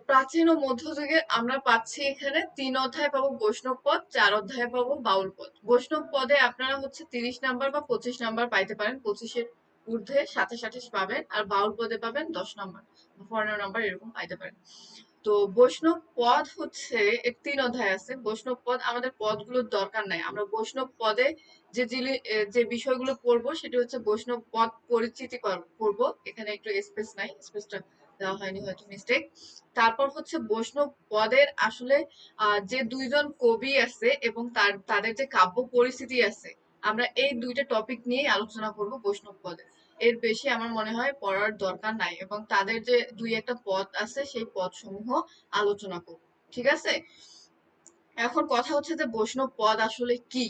প্রাচীন ও মধ্যযুগে আমরা পাচ্ছি এখানে তিন অধ্যায় পাবো বৈষ্ণব পদ, চার অধ্যায় পাবো বাউল পদ। বৈষ্ণব পদে আপনারা হচ্ছে তিরিশ নাম্বার বা পঁচিশ নাম্বার পাইতে পারেন, পঁচিশের ঊর্ধ্বে সাথে সাথে পাবেন আর বাউল পদে পাবেন দশ নাম্বার, পনেরো নাম্বার এরকম পাইতে পারেন। তো বৈষ্ণব পদ হচ্ছে তিন অধ্যায় আছে, বৈষ্ণব পদ আমাদের পদগুলোর দরকার নাই। আমরা বৈষ্ণব পদে যে যে বিষয়গুলো পড়ব সেটা হচ্ছে বৈষ্ণব পদ পরিচিতি কর- পড়ব। এখানে একটু স্পেস নাই স্পেসটা দেওয়া হয়নি হয়তো মিস্টেক তারপর হচ্ছে বৈষ্ণব পদের আসলে যে দুইজন কবি আছে এবং তার, তাদের যে কাব্য পরিস্থিতি আছে, আমরা এই দুইটা টপিক নিয়ে আলোচনা করব বৈষ্ণব পদে। এর বেশি আমার মনে হয় পড়ার দরকার নাই এবং তাদের যে দুই একটা পদ আছে, সেই পদ সমূহ আলোচনা করব, ঠিক আছে? এখন কথা হচ্ছে যে বৈষ্ণব পদ আসলে কি?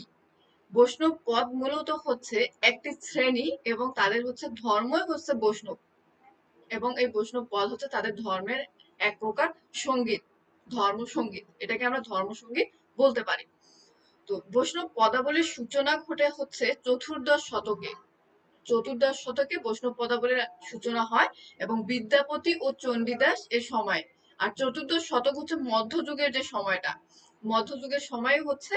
বৈষ্ণব পদ মূলত হচ্ছে একটি শ্রেণি এবং তাদের হচ্ছে ধর্মই হচ্ছে বৈষ্ণব। এবং এই বৈষ্ণব পদ হচ্ছে তাদের ধর্মের এক প্রকার সংগীত, ধর্ম সংগীত। এটাকে আমরা ধর্ম সংগীত বলতে পারি। তো বৈষ্ণব পদাবলীর সূচনা ঘটে হচ্ছে চতুর্দশ শতকে। চতুর্দশ শতকে বৈষ্ণব পদাবলীর সূচনা হয় এবং বিদ্যাপতি ও চণ্ডীদাস এর সময়। আর চতুর্দশ শতক হচ্ছে মধ্যযুগের যে সময়টা। মধ্যযুগের সময় হচ্ছে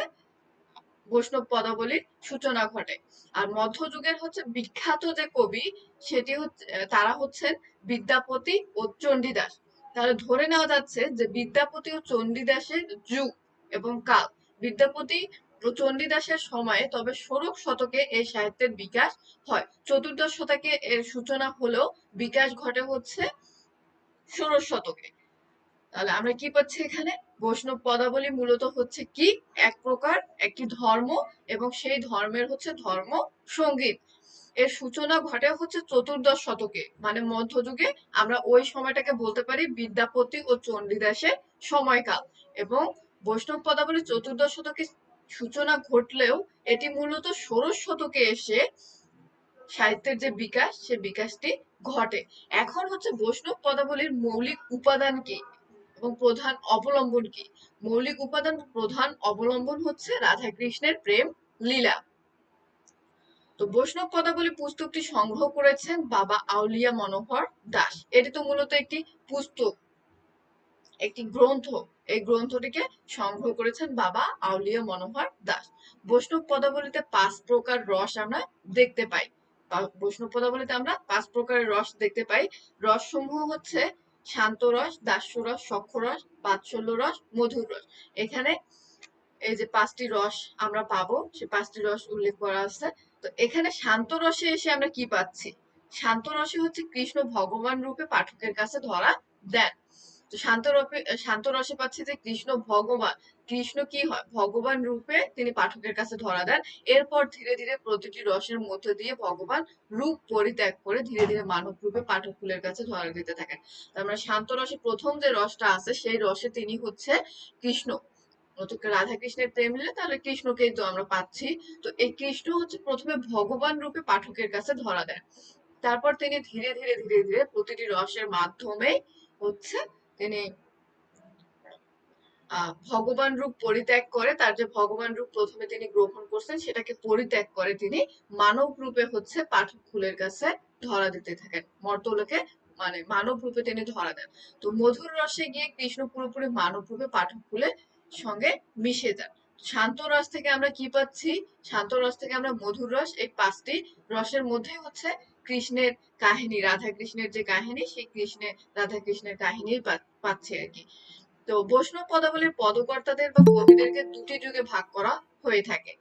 বৈষ্ণব পদাবলীর সূচনা ঘটে। আর মধ্যযুগের হচ্ছে বিখ্যাত যে কবি, সেটি হচ্ছে, তারা হচ্ছেন বিদ্যাপতি ও চণ্ডীদাস। তাহলে ধরে নেওয়া যাচ্ছে যে বিদ্যাপতি ও চণ্ডীদাসের যুগ এবং কাল। বিদ্যাপতি ও চণ্ডীদাসের সময়ে তবে ষোড়শ শতকে এই সাহিত্যের বিকাশ হয়। চতুর্দশ শতকে এর সূচনা হলেও বিকাশ ঘটে হচ্ছে ষোড়শ শতকে। তাহলে আমরা কি পাচ্ছি এখানে? বৈষ্ণব পদাবলী মূলত হচ্ছে কি? এক প্রকার, একটি ধর্ম এবং সেই ধর্মের হচ্ছে ধর্ম সংগীত। এর সূচনা ঘটে হচ্ছে চতুর্দশ শতকে মানে মধ্যযুগে। আমরা ওই সময়টাকে বলতে পারি বিদ্যাপতি ও চণ্ডীদাসের সময়কাল। এবং বৈষ্ণব পদাবলী চতুর্দশ শতকে সূচনা ঘটলেও এটি মূলত ষোড়শ শতকে এসে সাহিত্যের যে বিকাশ, সে বিকাশটি ঘটে। এখন হচ্ছে বৈষ্ণব পদাবলীর মৌলিক উপাদান কি? এবং প্রধান অবলম্বন কি? মৌলিক উপাদান প্রধান অবলম্বন হচ্ছে রাধা কৃষ্ণের প্রেম লীলা। তো বৈষ্ণব পদাবলী পুস্তকটি সংগ্রহ করেছেন বাবা আউলিয়া মনোহর দাস। এটি তো মূলত একটি পুস্তক, একটি গ্রন্থ। এই গ্রন্থটিকে সংগ্রহ করেছেন বাবা আউলিয়া মনোহর দাস। বৈষ্ণব পদাবলীতে পাঁচ প্রকার রস আমরা দেখতে পাই। বৈষ্ণব পদাবলীতে আমরা পাঁচ প্রকারের রস দেখতে পাই। রস সমূহ হচ্ছে শান্ত রস দাস্য রস সক্ষ রস বাৎসল্য রস মধুর রস এখানে এই যে পাঁচটি রস আমরা পাবো, সে পাঁচটি রস উল্লেখ করা আছে। তো এখানে শান্ত রসে এসে আমরা কি পাচ্ছি? শান্ত রসে হচ্ছে কৃষ্ণ ভগবান রূপে পাঠকের কাছে ধরা দেন। তো শান্ত রূপে শান্ত রসে পাচ্ছি যে কৃষ্ণ ভগবান কৃষ্ণ কি হয়? ভগবান রূপে তিনি পাঠকের কাছে ধরা দেন। এরপর ধীরে ধীরে প্রতিটি রসের মধ্য দিয়ে ভগবান রূপ পরিত্যাগ করে ধীরে ধীরে মানব রূপে পাঠকুলের কাছে ধরা দিতে থাকেন। তার মানে শান্ত রসে প্রথম যে রসটা আছে, সেই রসে তিনি হচ্ছে কৃষ্ণ। রাধা কৃষ্ণের প্রেম নিলে তাহলে কৃষ্ণকেই তো আমরা পাচ্ছি। তো এই কৃষ্ণ হচ্ছে প্রথমে ভগবান রূপে পাঠকের কাছে ধরা দেন। তারপর তিনি ধীরে ধীরে ধীরে ধীরে প্রতিটি রসের মাধ্যমে হচ্ছে তিনি ভগবান রূপ পরিত্যাগ করে, তার যে ভগবান রূপ প্রথমে তিনি গ্রহণ করছেন, সেটাকে পরিত্যাগ করে তিনি মানব রূপে হচ্ছে পাঠক ফুলের কাছে ধরা দিতে থাকেন। মর্তলোকে মানে মানব রূপে তিনি ধরা দেন। তো মধুর রসে গিয়ে কৃষ্ণ পুরোপুরি মানব রূপে পাঠক ফুলের সঙ্গে মিশে যান। শান্ত রস থেকে আমরা কি পাচ্ছি? শান্ত রস থেকে আমরা মধুর রস, এই পাঁচটি রসের মধ্যে হচ্ছে কৃষ্ণের কাহিনী রাধা কৃষ্ণের যে কাহিনী, সেই কৃষ্ণের রাধা কৃষ্ণের কাহিনী পাচ্ছি আর কি। তো বৈষ্ণব পদাবলীর পদকর্তাদের বা কবিদেরকে দুটি যুগে ভাগ করা হয়ে থাকে।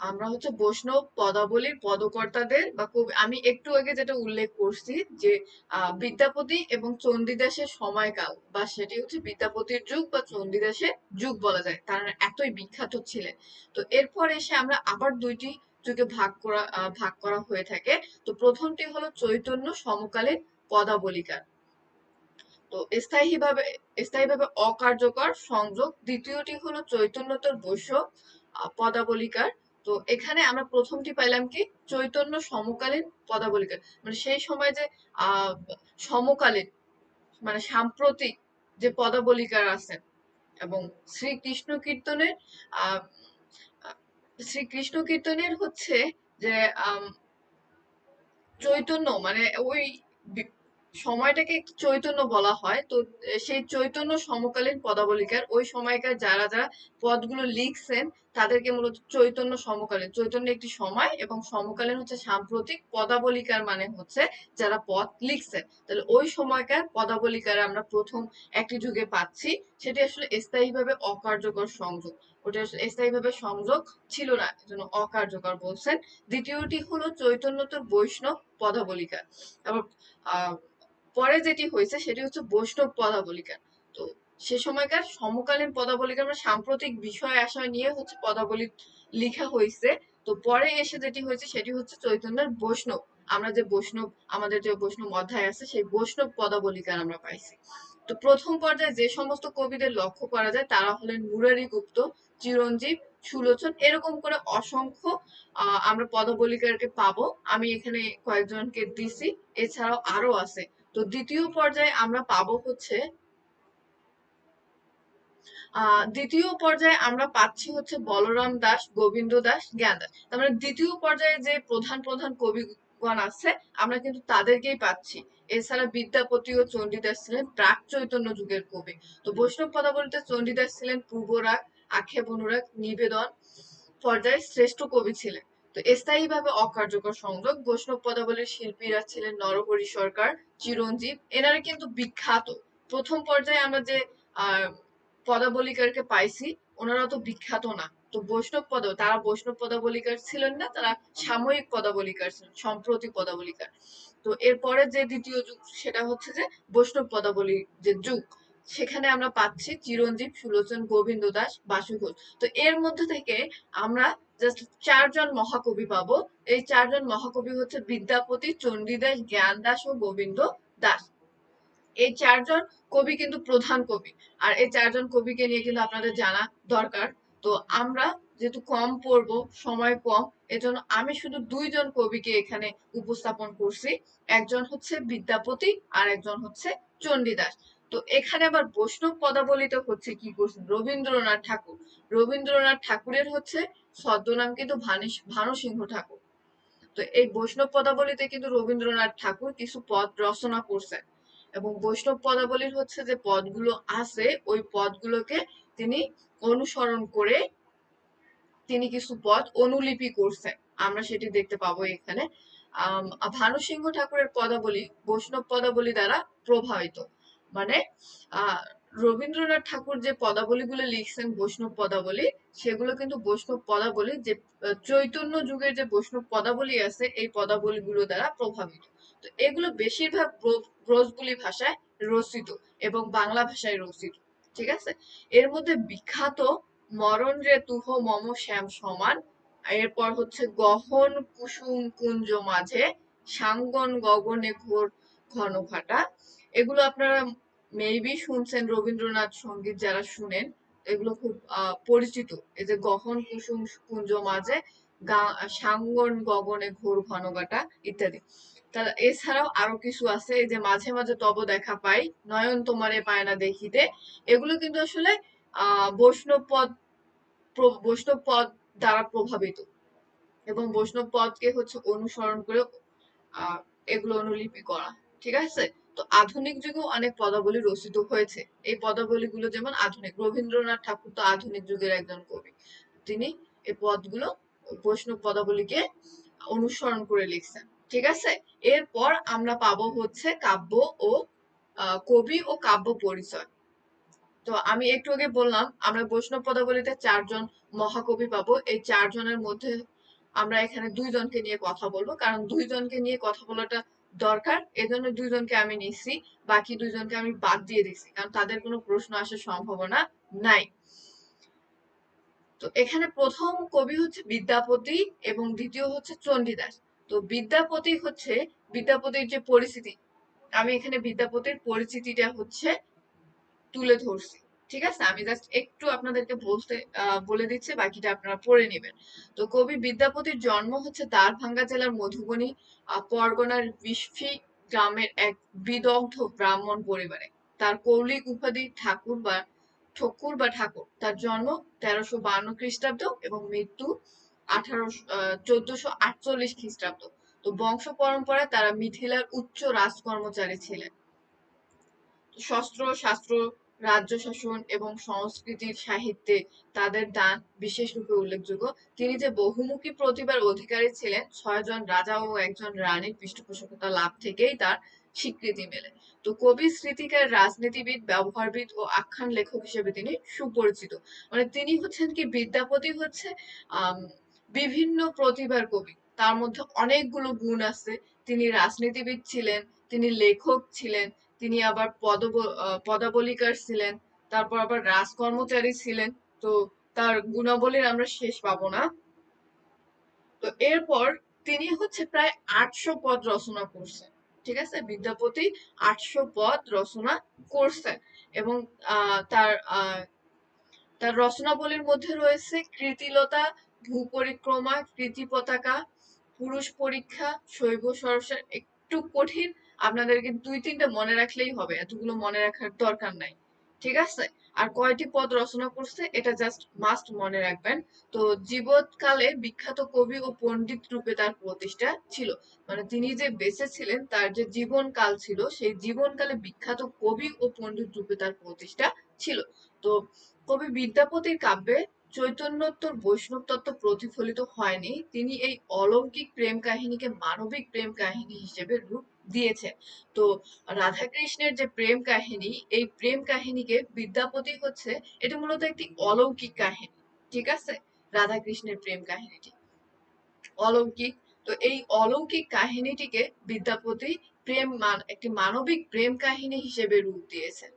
আমরা হচ্ছে বৈষ্ণব পদাবলীর পদকর্তাদের বা কবি আমি একটু আগে যেটা উল্লেখ করছি যে বিদ্যাপতি এবং চণ্ডীদাসের সময়কাল বা সেটি হচ্ছে বিদ্যাপতির যুগ বা চণ্ডীদাসের যুগ বলা যায়। তারা এতই বিখ্যাত ছিলেন। তো এরপর এসে আমরা আবার দুইটি যুগে ভাগ করা ভাগ করা হয়ে থাকে। তো প্রথমটি হলো চৈতন্য সমকালীন পদাবলিকার। তো স্থায়ীভাবে স্থায়ীভাবে অকার্যকর সংযোগ। দ্বিতীয়টি হলো চৈতন্যতর বৈশ্য পদাবলিকার। তো এখানে আমরা প্রথমটি পাইলাম কি? চৈতন্য সমকালীন পদাবলিকার। মানে সেই সময় যে সমকালীন মানে সাম্প্রতিক যে পদাবলিকার আছেন এবং শ্রীকৃষ্ণ কীর্তনের শ্রীকৃষ্ণ কীর্তনের হচ্ছে যে চৈতন্য মানে ওই সময়টাকে চৈতন্য বলা হয়। তো সেই চৈতন্য সমকালীন পদাবলিকার, ওই সময়কার যারা যারা পদগুলো লিখছেন, তাদেরকে মূলত চৈতন্য সমকালীন, চৈতন্য একটি সময় এবং সমকালীন হচ্ছে সাম্প্রতিক পদাবলিকার মানে হচ্ছে যারা পদ লিখছেন তাহলে ওই সময়কার পদাবলিকার আমরা প্রথম একটি যুগে পাচ্ছি, সেটি আসলে স্থায়ীভাবে অকার্যকর সংযোগ। স্থায়ীভাবে সংযোগ ছিল না, এজন্য অকার্যকর বলছেন। দ্বিতীয়টি হলো চৈতন্যতর বৈষ্ণব পদাবলিকা। পরে যেটি হয়েছে সেটি হচ্ছে বৈষ্ণব পদাবলিকা। তো সে সময়কার সমকালীন পদাবলিকা মানে সাম্প্রতিক বিষয় আশয় নিয়ে হচ্ছে পদাবলী লিখা হয়েছে। তো পরে এসে যেটি হয়েছে সেটি হচ্ছে চৈতন্যের বৈষ্ণব। আমরা যে বৈষ্ণব, আমাদের যে বৈষ্ণব অধ্যায় আছে সেই বৈষ্ণব পদাবলিকার আমরা পাইছি। তো প্রথম পর্যায়ে যে সমস্ত কবিদের লক্ষ্য করা যায় তারা হলেন মুরারি গুপ্ত চিরঞ্জীব, সুলোচন এরকম করে অসংখ্য আমরা পদাবলিকারকে পাবো। আমি এখানে কয়েকজনকে দিছি, এছাড়াও আরও আছে। তো দ্বিতীয় পর্যায়ে আমরা পাবো হচ্ছে দ্বিতীয় পর্যায়ে আমরা পাচ্ছি হচ্ছে বলরাম দাস, গোবিন্দ দাস, জ্ঞান দাস। তার মানে দ্বিতীয় পর্যায়ে যে প্রধান প্রধান কবিগণ আছে, আমরা কিন্তু তাদেরকেই পাচ্ছি। এছাড়া বিদ্যাপতি ও চণ্ডীদাস ছিলেন প্রাক চৈতন্য যুগের কবি। তো বৈষ্ণব পদাবলিতে চণ্ডীদাস ছিলেন পূর্বরাগ আক্ষেপ, অনুরাগ, নিবেদন পর্যায়ে শ্রেষ্ঠ কবি ছিলেন। তো স্থায়ীভাবে অকার্যকর সংযোগ, বৈষ্ণব পদাবলীর শিল্পীরা ছিলেন নরহরি সরকার, চিরঞ্জীব। এনারা কিন্তু বিখ্যাত। প্রথম পর্যায়ে আমরা যে পদাবলিকারকে পাইছি, ওনারা তো বিখ্যাত না। তো বৈষ্ণব পদ, তারা বৈষ্ণব পদাবলিকার ছিলেন না, তারা সাময়িক পদাবলিকার ছিলেন সম্প্রতি পদাবলিকার। তো এরপরে যে দ্বিতীয় যুগ, সেটা হচ্ছে যে বৈষ্ণব পদাবলী যে যুগ। সেখানে আমরা পাচ্ছি চিরঞ্জীব, সুলোচন, গোবিন্দ দাস, বাসু তো এর মধ্যে থেকে আমরা জাস্ট চারজন মহাকবি পাবো। এই চারজন মহাকবি হচ্ছে বিদ্যাপতি, চণ্ডীদাস, জ্ঞান দাস ও গোবিন্দ দাস। এই চারজন কবি কিন্তু প্রধান কবি। আর এই চারজন কবিকে নিয়ে কিন্তু আপনাদের জানা দরকার। তো আমরা যেহেতু কম পড়ব, সময় কম, এজন্য আমি শুধু দুইজন কবিকে এখানে উপস্থাপন করছি। একজন হচ্ছে বিদ্যাপতি আর একজন হচ্ছে চণ্ডীদাস। তো এখানে আবার বৈষ্ণব পদাবলিতে হচ্ছে কি করছেন? রবীন্দ্রনাথ ঠাকুর। রবীন্দ্রনাথ ঠাকুরের হচ্ছে ছদ্মনাম কিন্তু ভানিস ভানুসিংহ ঠাকুর। তো এই বৈষ্ণব পদাবলিতে কিন্তু রবীন্দ্রনাথ ঠাকুর কিছু পদ রচনা করছেন। এবং বৈষ্ণব পদাবলীর হচ্ছে যে পদগুলো আছে, ওই পদগুলোকে তিনি অনুসরণ করে তিনি কিছু পদ অনুলিপি করছেন। আমরা সেটি দেখতে পাবো এখানে। আহ ভানুসিংহ ঠাকুরের পদাবলী বৈষ্ণব পদাবলী দ্বারা প্রভাবিত। মানে রবীন্দ্রনাথ ঠাকুর যে পদাবলীগুলো লিখছেন, বৈষ্ণব পদাবলী, সেগুলো কিন্তু বৈষ্ণব পদাবলী যে চৈতন্য যুগের যে বৈষ্ণব পদাবলী আছে, এই পদাবলীগুলো দ্বারা প্রভাবিত। তো এগুলো বেশিরভাগ ব্রজবুলি ভাষায় রচিত এবং বাংলা ভাষায় রচিত, ঠিক আছে? এর মধ্যে বিখ্যাত মরণ রে তুহ মম শ্যাম সমান, এরপর হচ্ছে গহন কুসুম কুঞ্জ মাঝে, সাঙ্গন গগনে ঘোর ঘন ফাটা এগুলো আপনারা মেবি শুনছেন রবীন্দ্রনাথ সংগীত যারা শুনেন, এগুলো খুব পরিচিত। এই যে গহন, কুসুম, কুঞ্জ মাঝে সাঙ্গন, গগনে ঘোর ঘন ঘাটা ইত্যাদি এছাড়াও আরও কিছু আছে, এই যে মাঝে মাঝে তব দেখা পাই, নয়ন তোমারে পায় না দেখিতে। এগুলো কিন্তু আসলে আহ বৈষ্ণব পদ দ্বারা প্রভাবিত। এবং বৈষ্ণব পদকে হচ্ছে অনুসরণ করে এগুলো অনুলিপি করা। ঠিক আছে? তো আধুনিক যুগেও অনেক পদাবলী রচিত হয়েছে। এই পদাবলী গুলো যেমন আধুনিক, রবীন্দ্রনাথ ঠাকুর তো আধুনিক যুগের একজন কবি। তিনি এই পদগুলো, বৈষ্ণব পদাবলীকে অনুসরণ করে লিখছেন। ঠিক আছে? এরপর আমরা পাবো হচ্ছে কাব্য ও কবি ও কাব্য পরিচয়। তো আমি একটু আগে বললাম, আমরা বৈষ্ণব পদাবলীতে চারজন মহাকবি পাবো। এই চারজনের মধ্যে আমরা এখানে দুইজনকে নিয়ে কথা বলব। কারণ দুইজনকে নিয়ে কথা বলাটা দরকার, এজন্য দুইজনকে আমি নিচ্ছি বাকি দুইজনকে আমি বাদ দিয়ে দিচ্ছি কারণ তাদের কোনো প্রশ্ন আসার সম্ভাবনা নাই। তো এখানে প্রথম কবি হচ্ছে বিদ্যাপতি এবং দ্বিতীয় হচ্ছে চণ্ডীদাস। তো বিদ্যাপতি হচ্ছে, বিদ্যাপতির যে পরিস্থিতি আমি এখানে বিদ্যাপতির পরিচিতিটা হচ্ছে তুলে ধরছি। ঠিক আছে? আমি জাস্ট একটু আপনাদেরকে বলতে বলে দিচ্ছি, বাকিটা আপনারা পড়ে নেবেন। তো কবি বিদ্যাপতির জন্ম হচ্ছে দ্বারভাঙ্গা জেলার মধুবনী পরগনার বিস্ফি গ্রামের এক বিদগ্ধ ব্রাহ্মণ পরিবারে। তার কৌলিক উপাধি ঠাকুর বা ঠকুর বা ঠাকুর। তার জন্ম তেরোশো বান্ন খ্রিস্টাব্দ এবং মৃত্যু আঠারোশো চোদ্দশো আটচল্লিশ খ্রিস্টাব্দ। তো বংশ পরম্পরায় তারা মিথিলার উচ্চ রাজকর্মচারী ছিলেন। শস্ত্র শাস্ত্র রাজ্য শাসন এবং সংস্কৃতির সাহিত্যে তাদের দান বিশেষরূপে উল্লেখযোগ্য। তিনি যে বহুমুখী প্রতিভার অধিকারী ছিলেন, ছয়জন রাজা ও একজন রানীর পৃষ্ঠপোষকতা লাভ থেকেই তার স্বীকৃতি মেলে। তো কবি, স্মৃতিকার, রাজনীতিবিদ, ব্যবহারবিদ ও আখ্যান লেখক হিসেবে তিনি সুপরিচিত। মানে তিনি হচ্ছেন কি, বিদ্যাপতি হচ্ছে বিভিন্ন প্রতিভার কবি। তার মধ্যে অনেকগুলো গুণ আছে। তিনি রাজনীতিবিদ ছিলেন, তিনি লেখক ছিলেন তিনি আবার পদ পদাবলিকার ছিলেন, তারপর আবার রাজকর্মচারী ছিলেন, তো তার গুণাবলীর আমরা শেষ পাবো না। তো এরপর তিনি হচ্ছে প্রায় আটশো পদ রচনা করছেন, ঠিক আছে? বিদ্যাপতি আটশো পদ রচনা করছেন এবং তার তার রচনাবলীর মধ্যে রয়েছে কৃতিলতা, ভূপরিক্রমা কৃতি পতাকা পুরুষ পরীক্ষা, শৈব সরসার একটু কঠিন আপনাদেরকে দুই তিনটা মনে রাখলেই হবে। এতগুলো মনে রাখার দরকার নাই। ঠিক আছে? আর কয়টি পদ রচনা করছে, এটা জাস্ট মাস্ট মনে রাখবেন। তো জীবৎকালে বিখ্যাত কবি ও পণ্ডিত রূপে তার প্রতিষ্ঠা ছিল। মানে তিনি যে বেঁচে ছিলেন, তার যে জীবনকাল ছিল, সেই জীবনকালে বিখ্যাত কবি ও পণ্ডিত রূপে তার প্রতিষ্ঠা ছিল। তো কবি বিদ্যাপতির কাব্যে চৈতন্যোত্তর বৈষ্ণব তত্ত্ব প্রতিফলিত হয়নি। তিনি এই অলৌকিক প্রেম কাহিনীকে মানবিক প্রেম কাহিনী হিসেবে রূপ দিয়েছে। তো রাধাকৃষ্ণের যে প্রেম কাহিনী, এই প্রেম কাহিনীকে বিদ্যাপতি হচ্ছে, এটা মূলত একটি অলৌকিক কাহিনী, ঠিক আছে? রাধাকৃষ্ণের প্রেম কাহিনীটি। অলৌকিক, তো এই অলৌকিক কাহিনীটিকে বিদ্যাপতি প্রেম একটি মানবিক প্রেম কাহিনী হিসেবে রূপ দিয়েছেন।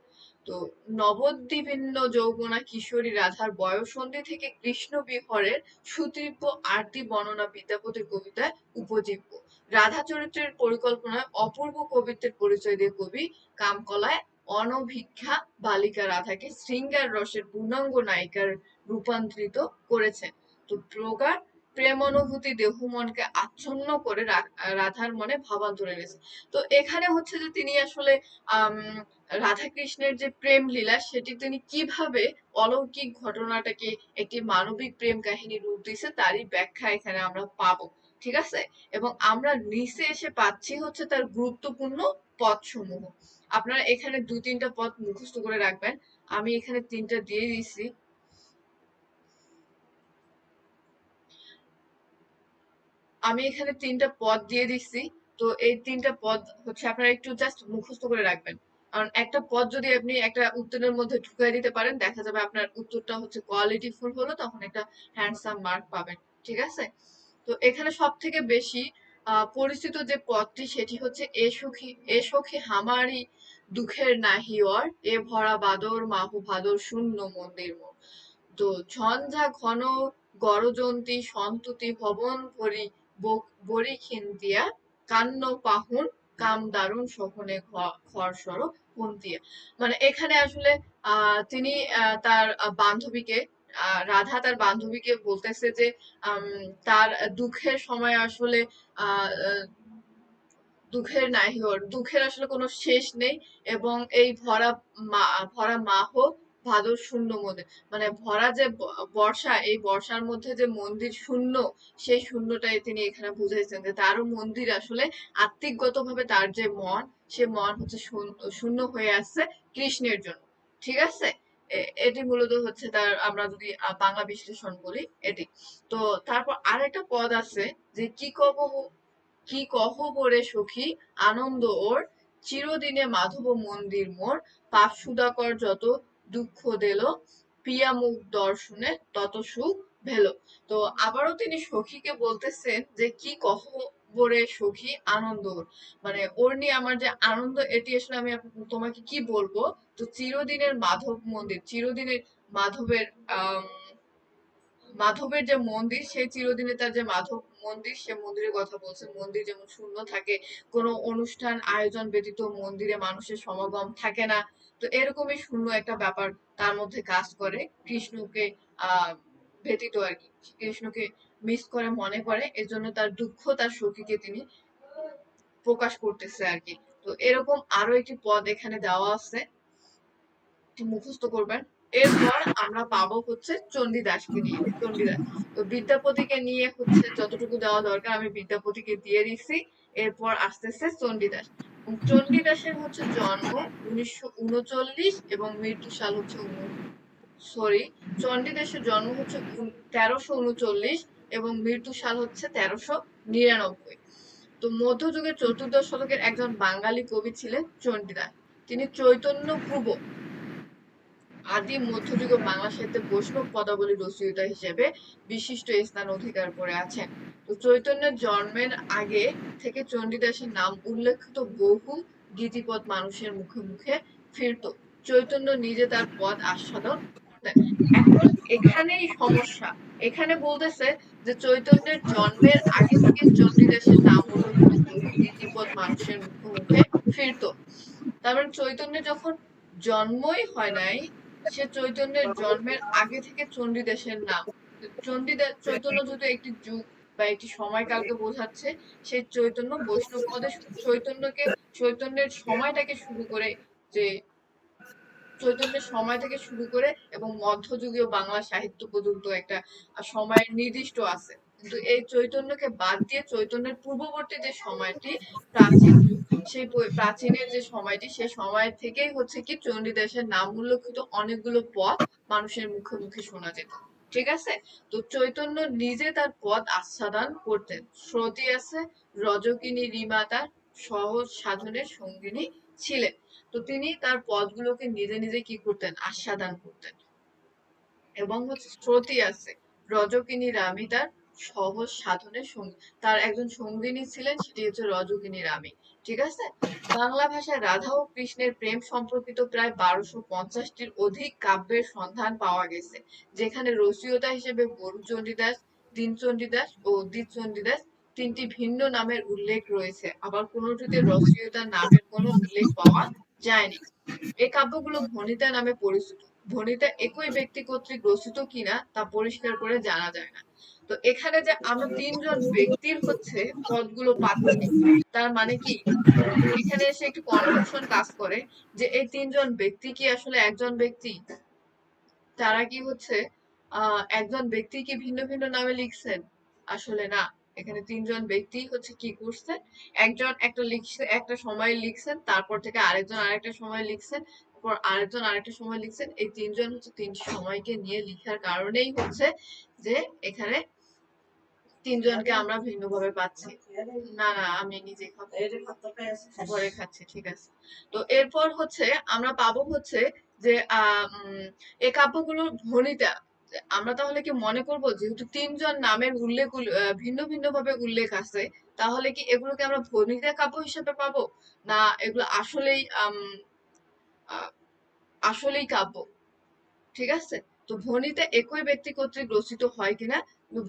তো নবদ্বীপিন্ন যৌবনা কিশোরী রাধার বয়সন্ধি থেকে কৃষ্ণ বিহরের সুতীব্র আরতি বর্ণনা বিদ্যাপতির কবিতায় উপজীব্য। রাধা চরিত্রের পরিকল্পনায় অপূর্ব কবিত্বের পরিচয় দিয়ে কবি কামকলায় অনভিক্ষা বালিকা রাধাকে শৃঙ্গার রসের পূর্ণাঙ্গ নায়িকার রূপান্তরিত করেছেন তো প্রগাঢ় প্রেম অনুভূতি দেহ মনকে আচ্ছন্ন করে রাধার মনে ভাবান্তর এনেছে তো এখানে হচ্ছে যে তিনি আসলে রাধা কৃষ্ণের যে প্রেম লীলা, সেটি তিনি কীভাবে অলৌকিক ঘটনাটাকে একটি মানবিক প্রেম কাহিনী রূপ দিছে তারই ব্যাখ্যা এখানে আমরা পাবো। ঠিক আছে? এবং আমরা নিচে এসে পাচ্ছি হচ্ছে তার গুরুত্বপূর্ণ পদ সমূহ আপনারা এখানে দু তিনটা পদ মুখস্থ করে রাখবেন। আমি এখানে তিনটা দিয়ে দিছি আমি এখানে তিনটা পদ দিয়ে দিচ্ছি। তো এই তিনটা পদ হচ্ছে আপনারা একটু জাস্ট মুখস্থ করে রাখবেন। কারণ একটা পদ যদি আপনি একটা উত্তরের মধ্যে ঢুকাই দিতে পারেন, দেখা যাবে আপনার উত্তরটা হচ্ছে কোয়ালিটিফুল হলো, তখন একটা হ্যান্ডসাম মার্ক পাবেন। ঠিক আছে? তো এখানে সব থেকে বেশি পরিচিত যে পদটি সেটি হচ্ছে এ সখী এ সখী হামারি দুঃখের নাহি অর এ ভরা বাদর মাহু ভাদর শূন্য মন্দির মন তো ঝঞ্ঝা ঘন গরজন্তী সন্ততি ভবন ভরি বরি খিন্তিয়া, কান্ন পাহুন কাম দারুণ শোভনে খর সর কুন্তিয়া। মানে এখানে আসলে তিনি তার বান্ধবীকে রাধা তার বান্ধবীকে বলতেছে যে তার দুঃখের সময় আসলে দুঃখের নাহিওর দুঃখের আসলে কোনো শেষ নেই এবং এই ভরা মা, ভরা মাহ ভাদর শূন্য মধ্যে মানে ভরা যে বর্ষা, এই বর্ষার মধ্যে যে মন্দির শূন্য, সেই শূন্যটাই তিনি এখানে বুঝাইছেন যে তারও মন্দির আসলে আত্মিকগত ভাবে তার যে মন, সে মন হচ্ছে শূন্য হয়ে আসছে কৃষ্ণের জন্য। ঠিক আছে? এটি মূলত হচ্ছে তার, আমরা যদি বাংলা বিশ্লেষণ বলি, এটি। তো তারপর আরেকটা পদ আছে যে কি কব, কি কহ বরে সখী, আনন্দ ওর, চিরদিনে মাধব মন্দির মোর, পাপ সুদাকর যত দুঃখ দিল পিয়া মুখ দর্শনে তত সুখ ভেল। তো আবারও তিনি সখীকে বলতেছেন যে কি কহ বরে সখী, আনন্দ মানে ওর নিয়ে আমার যে আনন্দ, এটি আসলে আমি তোমাকে কি বলব? তো চিরদিনের মাধব মন্দির, চিরদিনের মাধবের মাধবের যে মন্দির সেই চিরদিনে তার যে মাধব মন্দির, সে মন্দিরের কথা বলছে। মন্দির যেমন শূন্য থাকে, কোনো অনুষ্ঠান, আয়োজন ব্যতীত মন্দিরে মানুষের সমাগম থাকে না। তো এরকমই শূন্য একটা ব্যাপার তার মধ্যে কাজ করে। কৃষ্ণকে আহ ব্যতীত আর কি। কৃষ্ণকে মিস করে মনে করে এজন্য তার দুঃখ, তার সখীকে তিনি প্রকাশ করতেছে আর কি। তো এরকম আরও একটি পদ এখানে দেওয়া আছে। মুখস্থ করবেন। এরপর আমরা পাবো হচ্ছে চণ্ডীদাসকে নিয়ে। চণ্ডীদাস তো বিদ্যাপতিকে নিয়ে হচ্ছে যতটুকু দেওয়া দরকার, আমি বিদ্যাপতিকে দিয়ে দিচ্ছি। এরপর আসতেছে চণ্ডীদাস। চণ্ডীদাসের হচ্ছে জন্ম উনিশশো উনচল্লিশ এবং মৃত্যু সাল হচ্ছে সরি চণ্ডীদাসের জন্ম হচ্ছে তেরোশো উনচল্লিশ। এবং মৃত্যু সাল হচ্ছে তেরোশো নিরানব্বই। তো মধ্যযুগের চতুর্দশ শতকের একজন বাঙালি কবি ছিলেন চণ্ডীদাস তিনি চৈতন্য পূর্ব আদি মধ্যযুগ বাংলা সাহিত্যে বৈষ্ণব পদাবলী রচয়িতা হিসেবে বিশিষ্ট স্থান অধিকার করে আছেন। তো চৈতন্যের জন্মের আগে থেকে চণ্ডীদাসের নাম উল্লেখিত বহু গীতিপদ মানুষের মুখে মুখে ফিরত। চৈতন্য নিজে তার পদ আস্বাদন করতেন। এখন এখানেই সমস্যা। এখানে বলতেছে যে চৈতন্যের জন্মের আগে থেকে চণ্ডীদাসের নাম উল্লেখিত মানুষের মুখে ফিরত। তার মানে চৈতন্যের যখন জন্মই হয় নাই, সে চৈতন্যের জন্মের আগে থেকে চণ্ডীদাসের নাম। চণ্ডীদাস চৈতন্য যদি একটি যুগ বা একটি সময়কালকে বোঝাচ্ছে সেই চৈতন্য বৈষ্ণব পদে চৈতন্যকে, চৈতন্যের সময়টাকে শুরু করে যে চৈতন্যের সময় থেকে শুরু করে এবং মধ্যযুগীয় বাংলা সাহিত্য পর্যন্ত একটা সময়ের নির্দিষ্ট আছে। কিন্তু এই চৈতন্যকে বাদ দিয়ে চৈতন্যের পূর্ববর্তী যে সময়টি প্রাচীন, সেই প্রাচীনের যে সময়টি, সেই সময় থেকেই হচ্ছে কি চণ্ডীদাসের নাম উল্লেখিত অনেকগুলো পদ মানুষের মুখে মুখে শোনা যেত। ঠিক আছে? তো চৈতন্য নিজে তার পথ আস্বাদন করতেন। শ্রুতি আছে রজকিনী রিমা তার সহজ সাধনের সঙ্গিনী ছিলেন। তো তিনি তার পদগুলোকে নিজে নিজে কি করতেন? আস্বাদন করতেন। এবং হচ্ছে শ্রুতি আছে, রজকিনী রামী তার সহজ সাধনের তার একজন সঙ্গিনী ছিলেন, সেটি হচ্ছে রজকিনী রামী ঠিক আছে? বাংলা ভাষায় রাধা ও কৃষ্ণের প্রেম সম্পর্কিত প্রায় বারোশো পঞ্চাশটির অধিক কাব্যের সন্ধান পাওয়া গেছে, যেখানে রসিয়তা হিসেবে বরু চণ্ডীদাস দীনচণ্ডীদাস ও চণ্ডীদাস তিনটি ভিন্ন নামের উল্লেখ রয়েছে। আবার কোনোটিতে রসিয়তার নামের কোনো উল্লেখ পাওয়া যায়নি। এই কাব্যগুলো ভনিতা নামে পরিচিত। ভনিতা একই ব্যক্তি কর্তৃক রচিত কিনা তা পরিষ্কার করে জানা যায় না। তো এখানে যে আমরা তিনজন ব্যক্তির হচ্ছে পদগুলো পাচ্ছি, তার মানে কি? এখানে এসে একটু কনফিউশন কাজ করে যে এই তিনজন ব্যক্তি কি আসলে একজন ব্যক্তি? তারা কি হচ্ছে একজন ব্যক্তি কি ভিন্ন ভিন্ন নামে লিখছেন? আসলে না। এখানে তিনজন ব্যক্তি হচ্ছে কি করছে একজন একটা লিখছে একটা সময় লিখছেন তারপর থেকে আরেকজন আরেকটা সময় লিখছেন তারপর আরেকজন আরেকটা সময় লিখছেন। এই তিনজন হচ্ছে তিনটি সময়কে নিয়ে লিখার কারণেই হচ্ছে যে এখানে তিনজনকে আমরা ভিন্নভাবে পাচ্ছি। না না আমি নিজে ঘরে খাচ্ছি ঠিক আছে। তো এরপর হচ্ছে আমরা পাবো হচ্ছে যে আহ এই কাব্যগুলোর ভনিতা আমরা তাহলে কি মনে করব যেহেতু তিনজন নামের উল্লেখ ভিন্ন ভিন্ন ভাবে উল্লেখ আছে তাহলে কি এগুলোকে আমরা ভনিতা কাব্য হিসেবে পাবো? না এগুলো আসলেই আসলেই কাব্য। ঠিক আছে? তো ভনিতা একই ব্যক্তি কর্তৃক রচিত হয় কিনা?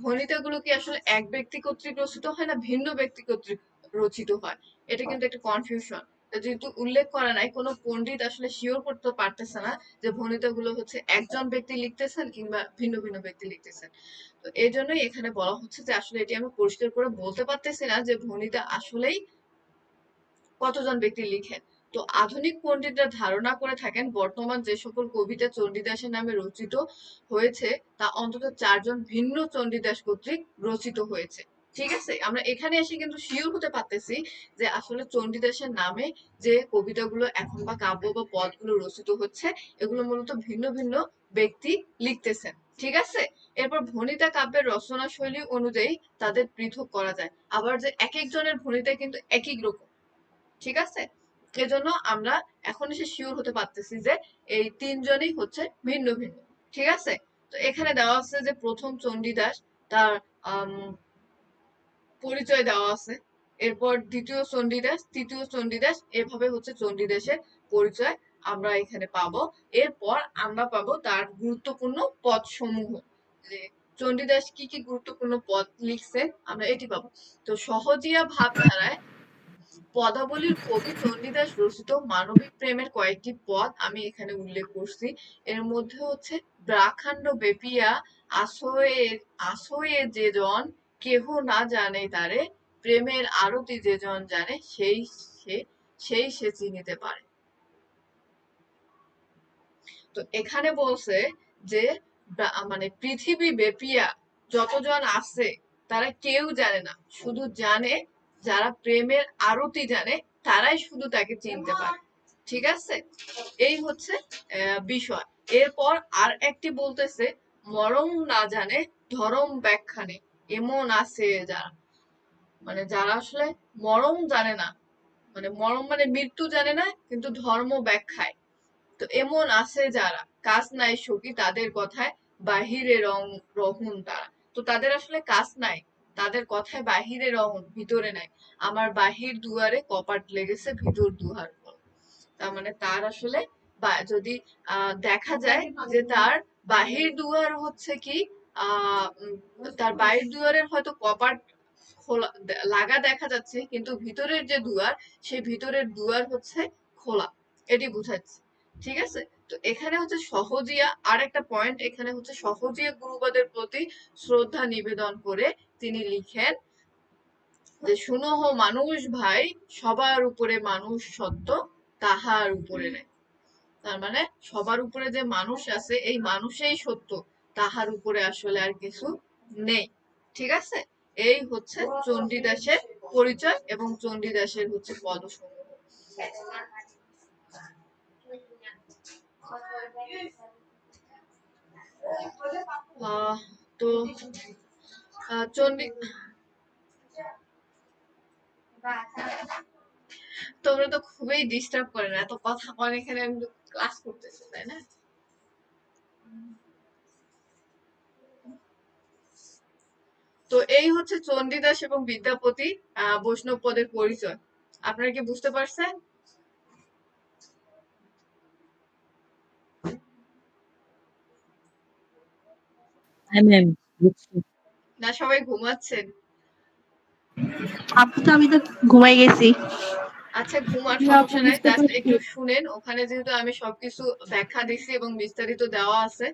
ভনিতা গুলো কি আসলে এক ব্যক্তি কর্তৃক রচিত হয় না ভিন্ন ব্যক্তি কর্তৃক রচিত হয়? এটা কিন্তু একটা কনফিউশন যেহেতু উল্লেখ করা নাই, কোনো পণ্ডিত আসলে শিওর করতে পারতেছে না যে ভনিতা গুলো হচ্ছে একজন ব্যক্তি লিখতেছেন কিংবা ভিন্ন ভিন্ন ব্যক্তি লিখতেছেন। তো এই জন্যই এখানে বলা হচ্ছে যে আসলে এটি আমি পরিষ্কার করে বলতে পারতেছি না যে ভনিতা আসলেই কতজন ব্যক্তি লিখেন তো আধুনিক পণ্ডিতরা ধারণা করে থাকেন, বর্তমান যে সকল কবিতা চণ্ডীদাসের নামে রচিত হয়েছে, তা অন্তত চারজন ভিন্ন চণ্ডীদাস কর্তৃক রচিত হয়েছে। ঠিক আছে? আমরা এখানে এসে কিন্তু শিওর হতে পারতেছি যে আসলে চণ্ডীদাসের নামে যে কবিতাগুলো এখন বা কাব্য বা পদগুলো রচিত হচ্ছে, এগুলো মূলত ভিন্ন ভিন্ন ব্যক্তি লিখতেছেন। ঠিক আছে? এরপর ভনিতা কাব্যের রচনা শৈলী অনুযায়ী তাদের পৃথক করা যায়। আবার যে এক একজনের ভনিতা কিন্তু একই রকম। ঠিক আছে? এজন্য আমরা এখন এসে শিওর হতে পারতেছি যে এই তিনজনই হচ্ছে ভিন্ন ভিন্ন। ঠিক আছে? তো এখানে দেওয়া আছে যে প্রথম চণ্ডীদাস তার পরিচয় দেওয়া আছে। এরপর দ্বিতীয় চণ্ডীদাস, তৃতীয় চণ্ডীদাস, এভাবে হচ্ছে চণ্ডীদাসের পরিচয় আমরা এখানে পাবো। এরপর আমরা পাবো তার গুরুত্বপূর্ণ পদ সমূহ চণ্ডীদাস কি কি গুরুত্বপূর্ণ পদ লিখছে আমরা এটি পাবো। তো সহজিয়া ভাবধারায় পদাবলীর কবি চণ্ডীদাস রচিত মানবিক প্রেমের কয়েকটি পদ আমি এখানে উল্লেখ করছি। এর মধ্যে হচ্ছে ব্রাখান্ড বেপিয়া, আসয়ে আসয়ে যে জন কেহ না জানে তারে, প্রেমের আরতি যে জন সেই সে সেই সে চিনিতে পারে। তো এখানে বলছে যে মানে পৃথিবী ব্যাপিয়া যতজন আছে, তারা কেউ জানে না। শুধু জানে, যারা প্রেমের আরতি জানে, তারাই শুধু তাকে চিনতে পারে। ঠিক আছে? এই হচ্ছে বিষয়। এরপর আর একটি বলতেছে, মরম না জানে, ধরম ব্যাখ্যা নেই। এমন আছে যারা। মানে যারা আসলে মরম জানে না। মানে মরম মানে মৃত্যু জানে না, কিন্তু ধর্ম ব্যাখ্যায়। তো এমন আছে যারা। কাজ নাই সখী তাদের কথায়, বাহিরে রং, রহুন তারা। তো তাদের আসলে কাজ নাই। তাদের কথায় বাহিরে রহন, ভিতরে নাই। আমার বাহির দুয়ারে কপাট লেগেছে ভিতর দুয়ার তার মানে তার আসলে যদি দেখা যায় যে তার বাহির দুয়ার হচ্ছে কি তার বাহির দুয়ারের হয়তো কপাট খোলা লাগা দেখা যাচ্ছে, কিন্তু ভিতরের যে দুয়ার, সেই ভিতরের দুয়ার হচ্ছে খোলা। এটি বোঝাচ্ছে। ঠিক আছে? তো এখানে হচ্ছে সহজিয়া আর একটা পয়েন্ট এখানে হচ্ছে সহজিয়া গুরুবাদের প্রতি শ্রদ্ধা নিবেদন করে তিনি লিখেন যে, শুনো মানুষ ভাই, সবার উপরে মানুষ সত্য, তাহার উপরে নেই। তার মানে সবার উপরে যে মানুষ আছে, এই মানুষেই সত্য। তাহার উপরে আসলে আর কিছু নেই। ঠিক আছে? এই হচ্ছে চণ্ডীদাসের পরিচয় এবং চণ্ডীদাসের হচ্ছে পদসমূহ তো চণ্ডী তোমরা তো খুবই ডিস্টার্ব করে না। এত কথা কন, এখানে আমি ক্লাস করতেছি, তাই না? তো এই হচ্ছে চণ্ডীদাস এবং বিদ্যাপতি আহ বৈষ্ণব পদের পরিচয়। আপনারা কি বুঝতে পারছেন? হ্যাঁ না সবাই ঘুমাচ্ছেন। আপু তো আমি তো ঘুমাই গেছি। আচ্ছা ঘুমার সমস্যা নাই জাস্ট একটু শুনেন। ওখানে যেহেতু আমি সবকিছু ব্যাখ্যা দিছি এবং বিস্তারিত দেওয়া আছে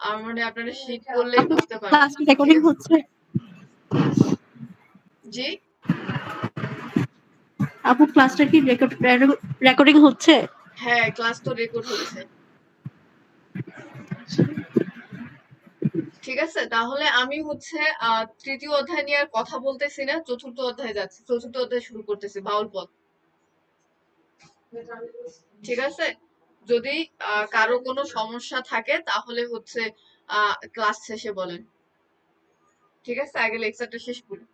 আমার মনে হয় আপনারা শীত করলেই আপু বুঝতে পারবেন। রেকর্ডিং হচ্ছে। জি? আপু ক্লাসটা কি রেকর্ডিং হচ্ছে? হ্যাঁ ক্লাস তো রেকর্ড হয়েছে। ঠিক আছে তাহলে আমি হচ্ছে তৃতীয় অধ্যায় নিয়ে আর কথা বলতেছি না চতুর্থ অধ্যায় যাচ্ছি চতুর্থ অধ্যায় শুরু করতেছি বাউল পদ। ঠিক আছে? যদি আহ, কারও কোনো সমস্যা থাকে তাহলে হচ্ছে আহ ক্লাস শেষে বলেন। ঠিক আছে আগে লেকচারটা শেষ করি।